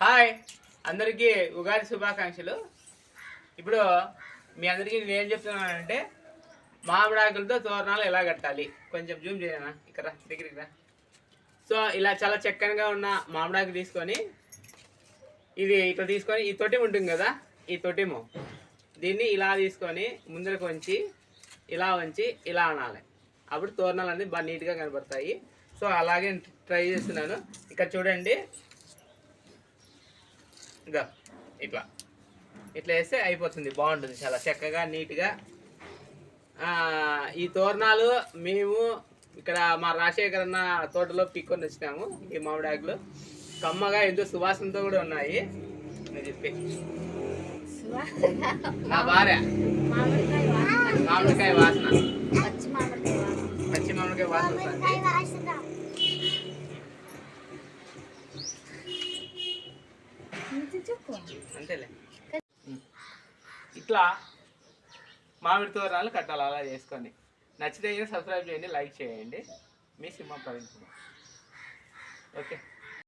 Hi. అందరికీ ఉగాది శుభాకాంక్షలు. ఇప్పుడు మీ అందరికీ నేను ఏం చెప్తున్నానంటే మామిడాకులతో తోరణాలు ఎలా కట్టాలి? కొంచెం జూమ్ చేయనా ఇక్కడ దగ్గరికి రా. సో ఇలా చాలా చక్కనగా ఉన్న మామిడాకు తీసుకొని ఇది ఇట్లా తీసుకొని ఈ తొటిము ఉంటుంది కదా ఈ తొటిము దీన్ని ఇలా తీసుకొని ముందరకు వంచి ఇలా వంచి ఇలా అనాలి. అప్పుడు తోరణాలు అనేది బాగా నీట్గా కనబడతాయి సో అలాగే ట్రై చేస్తున్నాను. ఇక్కడ చూడండి. ఇదా ఇట్లా. ఇట్లా వేస్తే అయిపోతుంది బాగుంటుంది చాలా చక్కగా నీట్గా. ఈ తోరణాలు మేము ఇక్కడ మా రాజశేఖర్ అన్న తోటలో పిక్కొని వచ్చినాము ఈ మామిడాకులు కమ్మగా ఎంతో సువాసనతో కూడా ఉన్నాయి. నేను చెప్పి. నా భార్య. మామిడికాయ వాసన. మామిడికాయ వాసన. పచ్చి మామిడికాయ వాసన పచ్చి మామిడికాయ వాసన వస్తుంది నుంచి చెప్పు అంతేలే. ఇట్లా మామిడి తోరణాలు కట్టాలి అలా చేసుకొని. నచ్చితే సబ్స్క్రైబ్ చేయండి లైక్ చేయండి. మీ సింహ ప్రవీణ్ కుమార్. ఓకే.